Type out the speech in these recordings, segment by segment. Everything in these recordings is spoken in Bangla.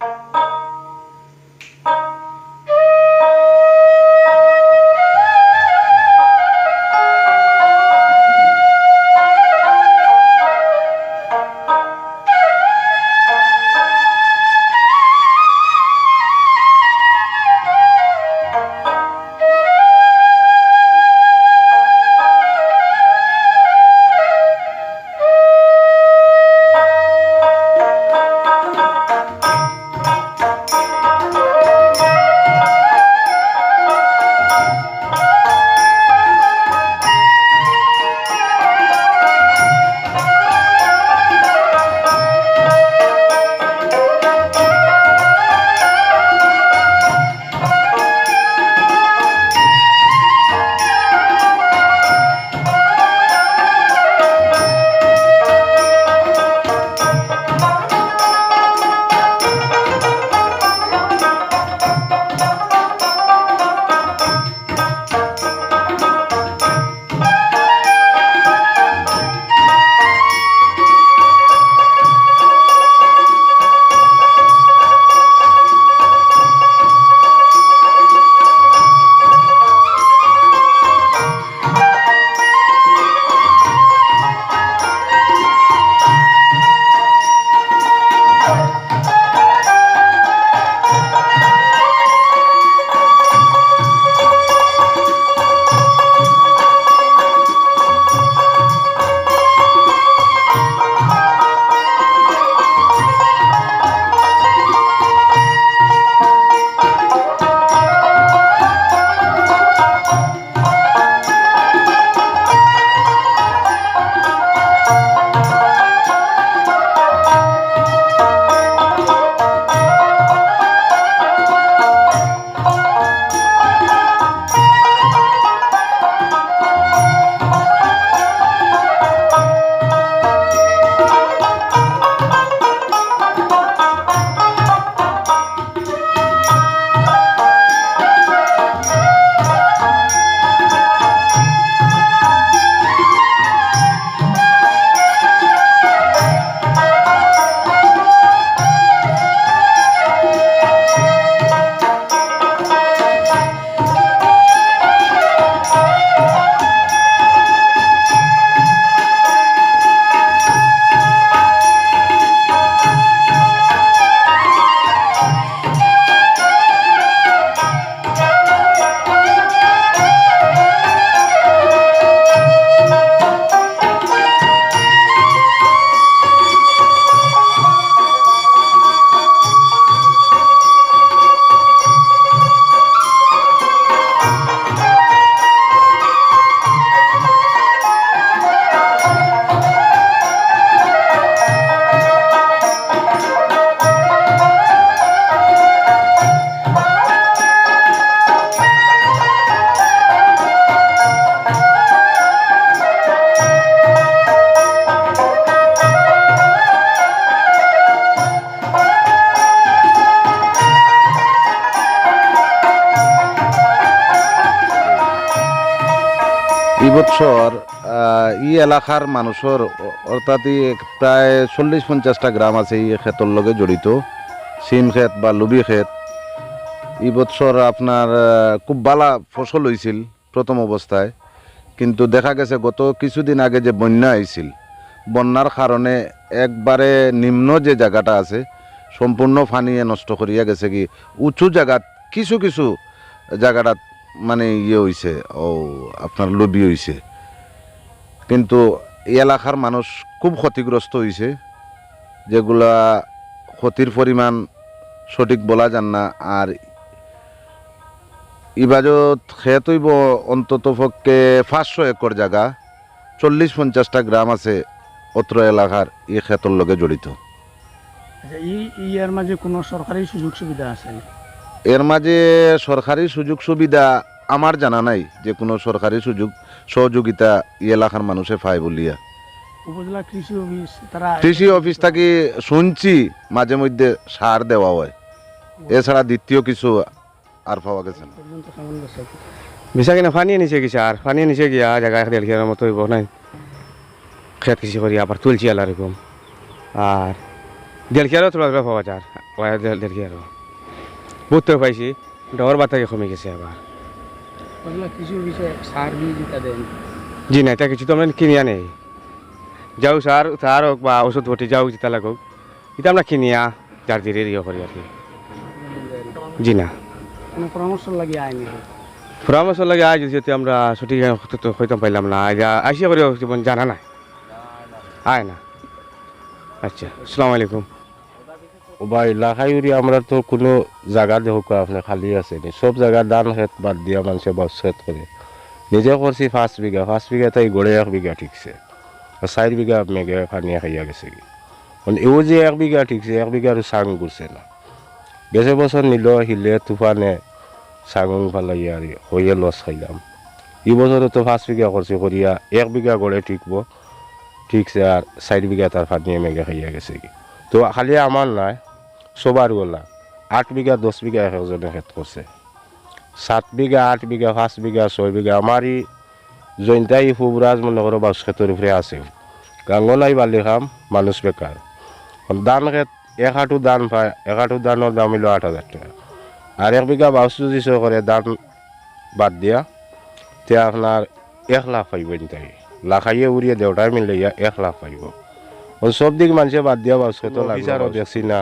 এই বছর আহ, ই এলাকার মানুষের অর্থাৎ প্রায় চল্লিশ পঞ্চাশটা গ্রাম আছে এই ক্ষেতর লগে জড়িত। সিম ক্ষেত বা লুবি ক্ষেত। এই বছর আপনার খুব বালা ফসল হয়েছিল প্রথম অবস্থায়। কিন্তু দেখা গেছে গত কিছুদিন আগে যে বন্যা হয়েছিল বন্যার কারণে একবারে নিম্ন যে জায়গাটা আছে সম্পূর্ণ ফানিয়ে নষ্ট করিয়া গেছে কি উঁচু জায়গাত কিছু কিছু জায়গাটাত মানে ইয়ে হয়েছে ও আপনার লবি হয়েছে কিন্তু এই এলাকার মানুষ খুব ক্ষতিগ্রস্ত হয়েছে যেগুলা ক্ষতির পরিমাণ সঠিক বলা যান না। আর ইবাজত খেত হইব অন্তত পক্ষে পাঁচশো একর জায়গা, চল্লিশ পঞ্চাশটা গ্রাম আছে অত্র এলাকার এই ক্ষেতর লগে জড়িত। আচ্ছা ইয়ার মাঝে কোনো সরকারি সুযোগ সুবিধা আছে? এর মাঝে সরকারি সুযোগ সুবিধা আমার জানা নাই যে কোনো সরকারি সুযোগ সহযোগিতা এলাকার মানুষে পায় বলিয়া। উপজেলা কৃষি অফিস তারা কৃষি অফিস থেকে শুনছি মাঝে মধ্যে সার দেওয়া হয়। এছাড়া দ্বিতীয় কিছু আর পাওয়া গেছে না। বিচা কিনা ফানিয়ে নিচে গেছে আর ফানিয়ে নিচে গিয়া জায়গা দেড় খেয়ার মতো হইব নাই। খেত কৃষি করি আবার তুলছি আল্লাহ এরকম। আর দেড় খেয়ারও তোলা পাওয়া যায় আর বুঝতে পাইছি ডর বাতাকে কমে গেছে আবার। ওগুলো বিষয়ে সার দেন? জি না এটা কিছু তো আমরা কিনিয়া নেই। যাও সার সার হোক বা ওষুধ ভর্তি যাও যেটা লাগুক এটা আমরা কিনিয়া যার ধীরে ইয়ে করি আর কি। জি না। পরামর্শ লাগে আইনি? পরামর্শ লাগে আজ যেহেতু আমরা সঠিক তো হইতে পাইলাম না। আসিয়া করে যেমন জানা নাই। আয় না। আচ্ছা আসসালামু আলাইকুম। বা এলাকায় উড়ি আমরা তো কোনো জায়গা দেখো আপনি খালি আছে নি। সব জায়গা ধান খেত বাদ দিয়া মানুষে বাস খেত করে নিজে করছি পাঁচ বিঘা পাঁচ বিঘা তাই গড়ে এক বিঘা ঠিকছে। আর চার বিঘা মেঘে পানিয়ে খাইয়া গেছে কি। মানে এও যে এক বিঘা ঠিকছে, এক বিঘা আর চাং করছে না। গেছে বছর নিল হিলে তুফানে ছাগল ফালাইয়া আর হইয়ে লস খাইলাম। এই বছরও তো পাঁচ বিঘা করছে করিয়া এক বিঘা গড়ে ঠিকব। ঠিকছে আর চার বিঘা তার ফানিয়ে মেঘে খাইয়া গেছে কি। তো খালি আমার নাই। সবার গোলা। আট বিঘা দশ বিঘা একজনে খেত করছে। সাত বিঘা আট বিঘা পাঁচ বিঘা ছয় বিঘা। আমারই জৈন্তাই ফুবরাজ মনে করো বাস খেতের উপরে আছে। গাঙ্গনাই বালি খাম মানুষ বেকার দান খেত এক হাঁটু দান পায় এক হাঁটু ধানের দাম হইল আট হাজার টাকা। আর এক বিঘা বাউস যদি করে ধান বাদ দিয়া তে আপনার এক লাখ পাইব তাই লাখাইয়ে উড়িয়ে দেওটাই মিলে এক লাখ পাইব। সব দিক মানুষে বাদ দিয়া বাস খেতে অফিসারও দেখছি না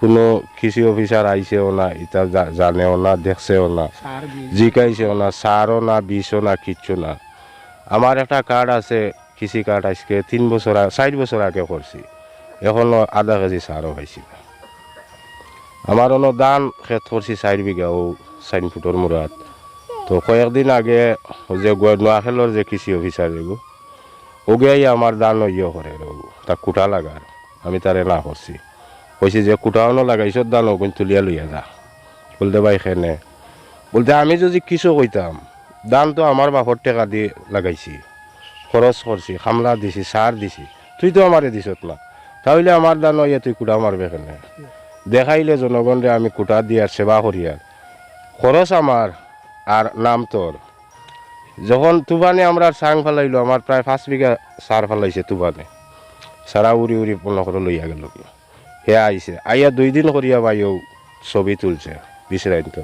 কোনো কৃষি অফিসার আইছেও না এটা জানেও না দেখছেও না। জিকাইছেও না সারও না বিষও না কিচ্ছু না। আমার একটা কার্ড আছে কৃষি কার্ড আজকে তিন বছর চার বছর আগে করছি। এখনও আধা কেজি সারও পাইছি না। আমার অন্য দান খেত করছি চার বিঘা ও চাইন ফুটর মুরাত তো কয়েকদিন আগে যে গো- যে কৃষি অফিসার এগো ওগেই আমার দান ইয়ে করে তা কুটা লাগার আমি তারে না করছি কইছি যে কুটাও লাগাইছ দান ওগুন তুলিয়া লইয়া যা বলতে ভাই খেনে। বলতে আমি যদি কিছু কইতাম দান তো আমার বাপর টাকা দিয়ে লাগাইছি খরচ করছি খামলা দিছি সার দিছি তুই তো আমারে দিছত না। তাহলে আমার দান ইয়ে তুই কুটা মারবে কেনে? দেখাইলে জনগণরে আমি কুটা দিয়ার সেবা করি আর খরচ আমার আর নাম তোর যখন তুফানে আমরা সাং ফেলাইলো আমার প্রায় পাঁচ বিঘা সার ফেলাইছে তুফানে। সারা উড়ি উড়ি পনেরো করে লইয়া গেল হে আইছে। আইয়া দুই দিন করিয়া বাইও ছবি তুলছে বিশ্রাইন তো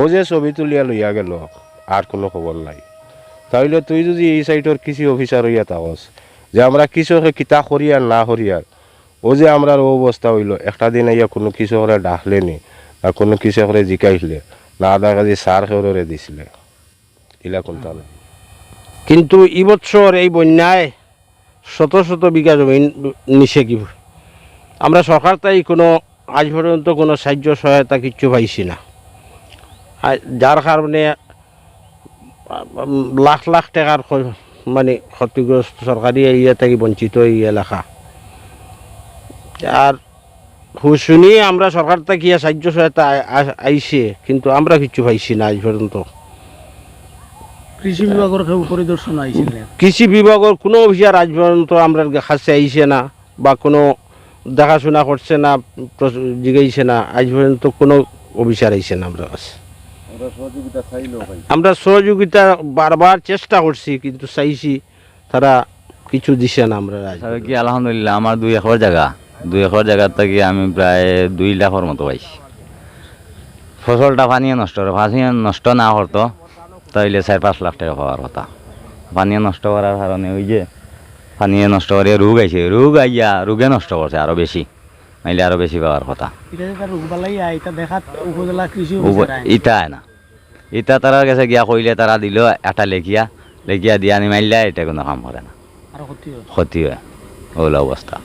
ও যে ছবি তুলিয়া লইয়া গেল, আর কোনো খবর নাই। তাহলে তুই যদি এই সাইডের কৃষি অফিসার হইয়া থাকস, যে আমরা কৃষকে কিতা করিয়ার না করিয়ার ও যে আমরা ও অবস্থা হইল, একটা দিন আইয়া কোনো কৃষকরে ডাকলে নি না কোনো কৃষকরে জিকাইলে না আধা কেজি সার খেউরে দিছিলে। ইলা কোনটা নাই কিন্তু এই বছর এই বন্যায় শত শত বিঘা জমি নিচে কি আমরা সরকার তাই কোনো আজ পর্যন্ত কোনো সাহায্য সহায়তা কিচ্ছু পাইছি না। যার কারণে লাখ লাখ টাকার মানে ক্ষতিগ্রস্ত সরকারি ইয়ে থেকে বঞ্চিত এই এলাকা। আর শুনি আমরা সরকার থেকে সাহায্য সহায়তা আইছে কিন্তু আমরা কিচ্ছু পাইছি না আজ পর্যন্ত। কৃষি বিভাগের কেউ পরিদর্শন আইছিলেন কৃষি বিভাগের কোনো অফিসার আজ পর্যন্ত আমরা কাছে আইছে না বা কোনো দেখাশোনা করছে না জিগাইছে না আজ পর্যন্ত কোনো অফিসার আইছে না আমরা কাছে। আমরা সহযোগিতা বারবার চেষ্টা করছি কিন্তু চাইছি তারা কিছু দিছে না আমরা কি আলহামদুলিল্লাহ আমার দুই একর জায়গা। দুই একর জায়গার থেকে আমি প্রায় দুই লাখের মতো পাইছি। ফসলটা পানিয়ে নষ্ট করে পানিয়ে নষ্ট না করতো তাইলে চার পাঁচ লাখ টাকা পাওয়ার কথা। পানিয়ে নষ্ট করার কারণে ওই যে পানিয়ে নষ্ট করে রোগ আইছে রোগ আইয়া রোগে নষ্ট করছে আরও বেশি নাইলে আরও বেশি পাওয়ার কথা। তার ইটা না ইটা তারার কাছে গিয়া কইলে তারা দিল এটা লেখিয়া। লেখিয়া দিয়া নি মারলে এটা কোনো কাম করে না। ক্ষতি হয়। ওগুলো অবস্থা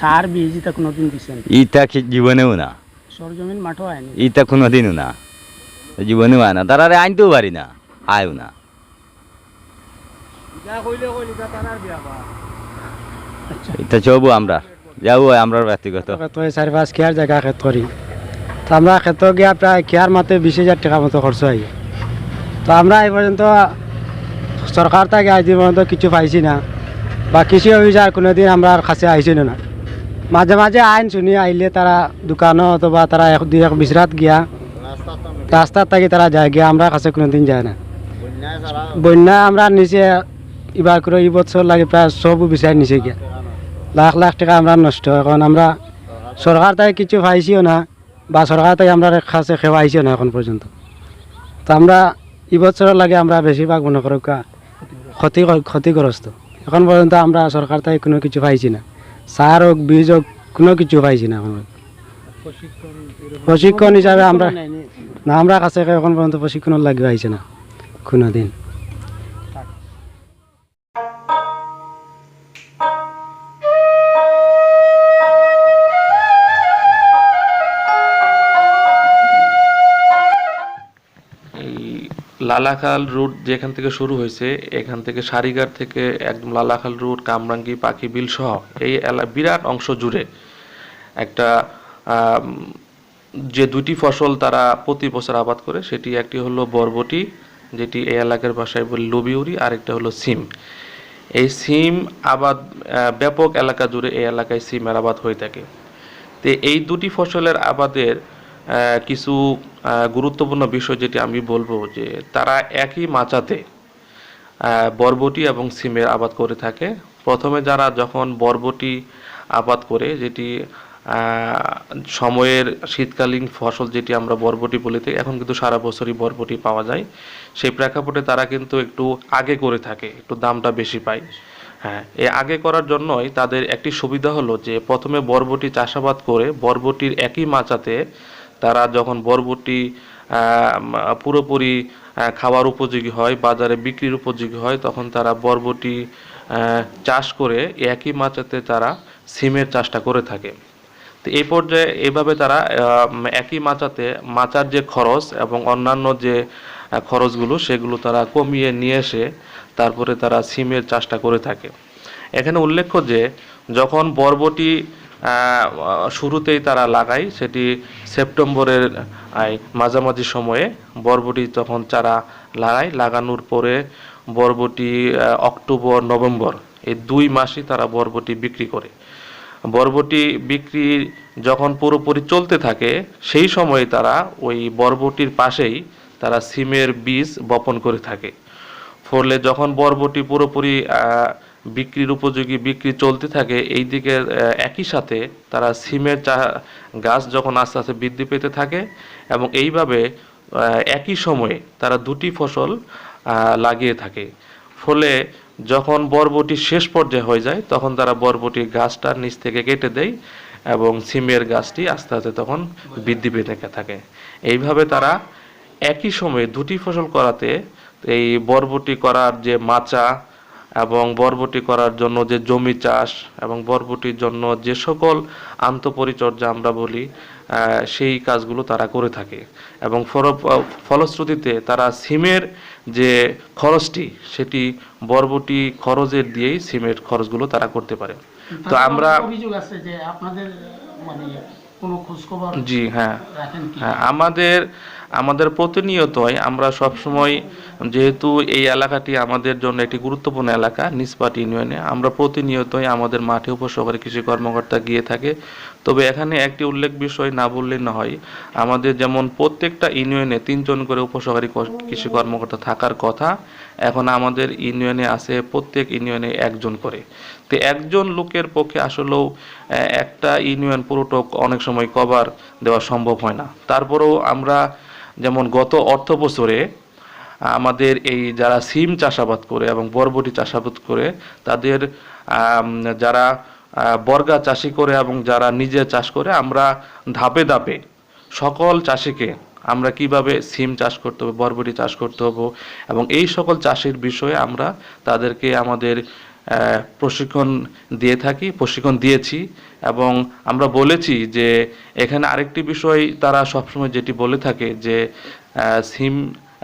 সার বীজ এটা কোনোদিন দিছেন ইটা কি জীবনেও না। সরজমিন মাঠও আয়নি ইটা কোনোদিনও না। জীবনেও আয় না। তারা আনতেও পারি না। আয়ও না। এটা চবো আমরা। যাব আমরা ব্যক্তিগত। তো চারি পাঁচ কেয়ার জায়গা খেত করি। তো আমরা খেত গিয়া প্রায় কেয়ার মাতে বিশ হাজার টাকা মতো খরচ হয়। তো আমরা এই পর্যন্ত সরকার থেকে আজ পর্যন্ত কিছু পাইছি না। বা কৃষি অফিসার কোনোদিন আমরা কাছে আইছিল না। মাঝে মাঝে আইন শুনি আইলে তারা দোকানও অথবা তারা এক দুই এক বিচরাত গিয়া রাস্তার থেকে তারা যায় গিয়া আমরা কাছে কোনোদিন যায় না। বন্যা আমরা নিচে এবার করে এই বছর লাগে প্রায় সব বিচার নিচে গিয়া। লাখ লাখ টাকা আমরা নষ্ট এখন আমরা সরকার থেকে কিছু পাইছিও না, বা সরকার থেকে আমরা কাছে খেওয়াইছিও না এখন পর্যন্ত তো আমরা এই বছরের লাগে আমরা বেশিরভাগ মনে করো ক্ষতি ক্ষতিগ্রস্ত এখন পর্যন্ত আমরা সরকার থেকে কোনো কিছু পাইছি না। সার হোক বীজ হোক কোনো কিছু পাইছি না এখন প্রশিক্ষণ হিসাবে আমরা না, আমরা কাছে এখন পর্যন্ত প্রশিক্ষণ লাগে পাইছে না কোনো দিন লালাখাল রুট যেখান থেকে শুরু হয়েছে, এখান থেকে সারিঘাট থেকে একদম লালাখাল রুট কামরাঙ্গি পাখিবিল সহ এই বিরাট অংশ জুড়ে একটা যে দুটি ফসল তারা প্রতি বছর আবাদ করে, সেটি একটি হলো বরবটি, যেটি এই এলাকার ভাষায় বলি লবিউরি, আরেকটা হলো সিম। এই সিম আবাদ ব্যাপক এলাকা জুড়ে এই এলাকায় সিমের আবাদ হয়ে থাকে। তো এই দুটি ফসলের আবাদের কিছু গুরুত্বপূর্ণ বিষয় যেটি আমি বলব যে তারা একই মাচাতে বরবটি এবং সিমের আবাদ করে থাকে। প্রথমে যারা যখন বরবটি আবাদ করে, যেটি সময়ের শীতকালীন ফসল যেটি আমরা বরবটি বলে থাকি এখন কিন্তু সারা বছরই বরবটি পাওয়া যায়। সেই প্রেক্ষাপটে তারা কিন্তু একটু আগে করে থাকে, একটু দামটা বেশি পায়। হ্যাঁ এ আগে করার জন্যই তাদের একটি সুবিধা হলো যে প্রথমে বরবটি চাষাবাদ করে, বরবটির একই মাচাতে তারা যখন বরবটি পুরোপুরি খাওয়ার উপযোগী হয়, বাজারে বিক্রির উপযোগী হয়, তখন তারা বরবটি চাষ করে একই মাচাতে তারা সিমের চাষটা করে থাকে। তো এই পর্যায়ে এভাবে তারা একই মাচাতে মাচার যে খরচ এবং অন্যান্য যে খরচগুলো সেগুলো তারা কমিয়ে নিয়ে এসে তারপরে তারা সিমের চাষটা করে থাকে। এখানে উল্লেখ্য যে, যখন বরবটি শুরুতেই তারা লাগায়। সেটি সেপ্টেম্বরের মাঝামাঝি সময়ে বরবটি তখন চারা লাগায়। লাগানোর পরে বরবটি অক্টোবর, নভেম্বর এই দুই মাসই তারা বরবটি বিক্রি করে। বরবটি বিক্রি যখন পুরোপুরি চলতে থাকে, সেই সময়ে তারা ওই বরবটির পাশেই তারা সিমের বীজ বপন করে থাকে। ফলে যখন বরবটি পুরোপুরি বিক্রির উপযোগী বিক্রি চলতে থাকে, এই দিকে একই সাথে তারা সিমের চা, গাছ যখন আস্তে আস্তে বৃদ্ধি পেতে থাকে এবং এইভাবে একই সময়ে তারা দুটি ফসল লাগিয়ে থাকে। ফলে যখন বরবটি শেষ পর্যায়ে হয়ে যায়, তখন তারা বরবটির গাছটা নিচ থেকে কেটে দেয় এবং সিমের গাছটি আস্তে আস্তে তখন বৃদ্ধি পেতে থাকে। এইভাবে তারা একই সময়ে দুটি ফসল করাতে এই বরবটি করার যে মাচা এবং বরবটি করার জন্য যে জমি চাষ এবং বরবটির জন্য যে সকল আন্তপরিচর্যা আমরা বলি সেই কাজগুলো তারা করে থাকে। এবং ফলশ্রুতিতে তারা সিমের যে খরচটি সেটি বরবটি খরচের দিয়েই সিমের খরচগুলো তারা করতে পারে। তো আমরা অভিযোগ আছে যে আপনাদের মানে কোনো জি হ্যাঁ। হ্যাঁ আমাদের আমাদের প্রতিনিয়তই আমরা সবসময় যেহেতু এই এলাকাটি আমাদের জন্য একটি গুরুত্বপূর্ণ এলাকা নিসপাট ইউনিয়নে আমরা প্রতিনিয়তই আমাদের মাঠে উপসহকারী কৃষি কর্মকর্তা গিয়ে থাকে। তবে এখানে একটি উল্লেখ বিষয় না বললে না হয় আমাদের যেমন প্রত্যেকটা ইউনিয়নে তিনজন করে উপসহকারী কৃষি কর্মকর্তা থাকার কথা, এখন আমাদের ইউনিয়নে আছে প্রত্যেক ইউনিয়নে একজন করে। তো একজন লোকের পক্ষে আসলেও একটা ইউনিয়ন পুরোটক অনেক সময় কভার দেওয়া সম্ভব হয় না। তারপরেও আমরা যেমন গত অর্থ বছরে আমাদের এই যারা সিম চাষাবাদ করে এবং বরবটি চাষাবাদ করে, তাদের যারা বর্গা চাষি করে এবং যারা নিজে চাষ করে, আমরা ধাপে ধাপে সকল চাষিকে আমরা কীভাবে সিম চাষ করতে হবে, বরবটি চাষ করতে হবে এবং এই সকল চাষের বিষয়ে আমরা তাদেরকে আমাদের প্রশিক্ষণ দিয়ে থাকি, প্রশিক্ষণ দিয়েছি এবং আমরা বলেছি যে এখানে আরেকটি বিষয় তারা সবসময় যেটি বলে থাকে যে সিম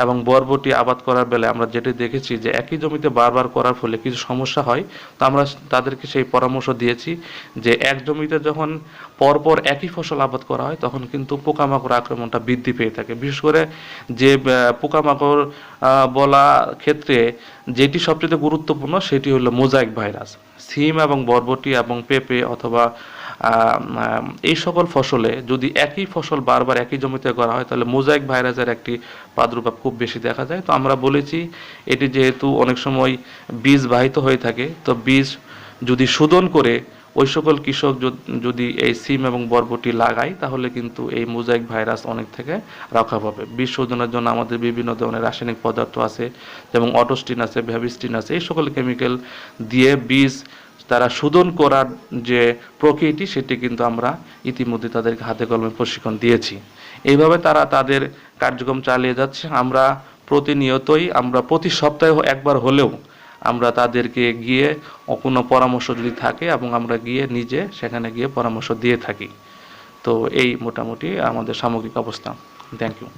এবং বরবটি আবাদ করার বেলায় আমরা যেটি দেখেছি যে একই জমিতে বারবার করার ফলে কিছু সমস্যা হয়, তো আমরা তাদেরকে সেই পরামর্শ দিয়েছি যে এক জমিতে যখন পরপর একই ফসল আবাদ করা হয়, তখন কিন্তু পোকামাকড় আক্রমণটা বৃদ্ধি পেয়ে থাকে। বিশেষ করে যে পোকামাকড় বলা ক্ষেত্রে যেটি সবচেয়ে গুরুত্বপূর্ণ সেটি হলো মোজাইক ভাইরাস। সিম এবং বরবটি এবং পেঁপে অথবা এই সকল ফসলে যদি একই ফসল বারবার একই জমিতে করা হয়, তাহলে মোজাইক ভাইরাসের একটি প্রাদুর্ভাব খুব বেশি দেখা যায়। তো আমরা বলেছি, এটি যেহেতু অনেক সময় বীজ বাহিত হয়ে থাকে, তো বীজ যদি শোধন করে ওই সকল কৃষক যদি এই সিম এবং বরবটি লাগায়, তাহলে কিন্তু এই মোজাইক ভাইরাস অনেক থেকে রক্ষা পাবে। বিষ শোধনের জন্য আমাদের বিভিন্ন ধরনের রাসায়নিক পদার্থ আছে, যেমন অটোস্টিন আছে, ভ্যাবিস্টিন আছে, এই সকল কেমিক্যাল দিয়ে বীজ তারা শোধন করার যে প্রক্রিয়াটি সেটি কিন্তু আমরা ইতিমধ্যে তাদেরকে হাতে কলমে প্রশিক্ষণ দিয়েছি। এইভাবে তারা তাদের কার্যক্রম চালিয়ে যাচ্ছে। আমরা প্রতিনিয়তই, আমরা প্রতি সপ্তাহে একবার হলেও আমরা তাদেরকে গিয়ে কোনো পরামর্শ যদি থাকে এবং আমরা গিয়ে নিজে সেখানে গিয়ে পরামর্শ দিয়ে থাকি। তো এই মোটামুটি আমাদের সামগ্রিক অবস্থা। থ্যাংক ইউ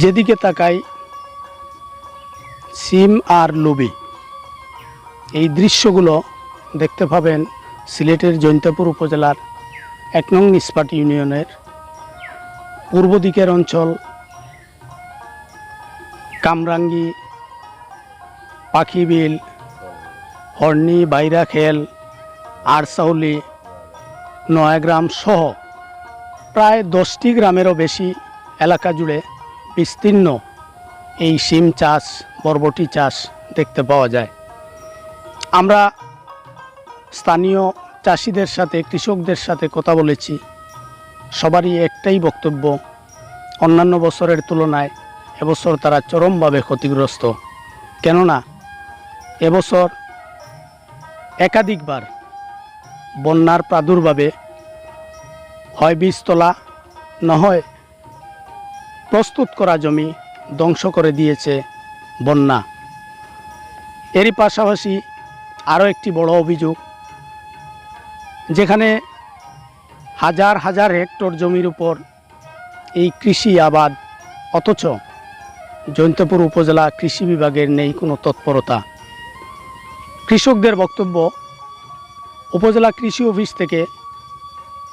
যেদিকে তাকাই, সিম আর লুবি। এই দৃশ্যগুলো দেখতে পাবেন সিলেটের জৈন্তপুর উপজেলার এক নং নিসপাট ইউনিয়নের পূর্ব দিকের অঞ্চল, কামরাঙ্গি, পাখিবিল, হর্নি, বাইরাখেল, আরসাউলি, নয়াগ্রাম সহ প্রায় দশটি গ্রামেরও বেশি এলাকা জুড়ে বিস্তীর্ণ এই শিম চাষ, বরবটি চাষ দেখতে পাওয়া যায়। আমরা স্থানীয় চাষিদের সাথে, কৃষকদের সাথে কথা বলেছি। সবারই একটাই বক্তব্য, অন্যান্য বছরের তুলনায় এবছর তারা চরমভাবে ক্ষতিগ্রস্ত। কেননা, এবছর একাধিকবার বন্যার প্রাদুর্ভাবে হয় বীজতলা নয় প্রস্তুত করা জমি ধ্বংস করে দিয়েছে বন্যা। এরই পাশাপাশি আরও একটি বড় অভিযোগ, যেখানে হাজার হাজার হেক্টর জমির উপর এই কৃষি আবাদ, অথচ জৈন্তপুর উপজেলা কৃষি বিভাগের নেই কোনো তৎপরতা। কৃষকদের বক্তব্য, উপজেলা কৃষি অফিস থেকে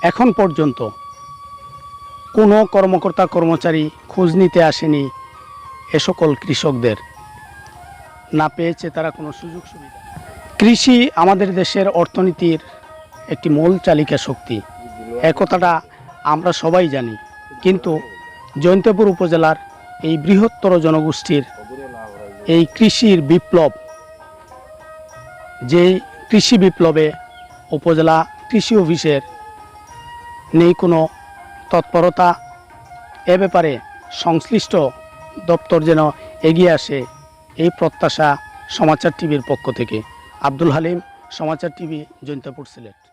এখন পর্যন্ত কোনো কর্মকর্তা কর্মচারী খোঁজ নিতে আসেনি এ সকল কৃষকদের। না পেয়েছে তারা কোনো সুযোগ সুবিধা। কৃষি আমাদের দেশের অর্থনীতির একটি মূল চালিকা শক্তি। এ কথাটা আমরা সবাই জানি, কিন্তু জয়ন্তপুর উপজেলার এই বৃহত্তর জনগোষ্ঠীর এই কৃষির বিপ্লব, যেই কৃষি বিপ্লবে উপজেলা কৃষি অফিসের নেই কোনো তৎপরতা এ ব্যাপারে সংশ্লিষ্ট দপ্তর যেন এগিয়ে আসে এই প্রত্যাশা সমাচার টিভির পক্ষ থেকে। আব্দুল হালিম, সমাচার টিভি, জয়ন্তপুর সিলেট।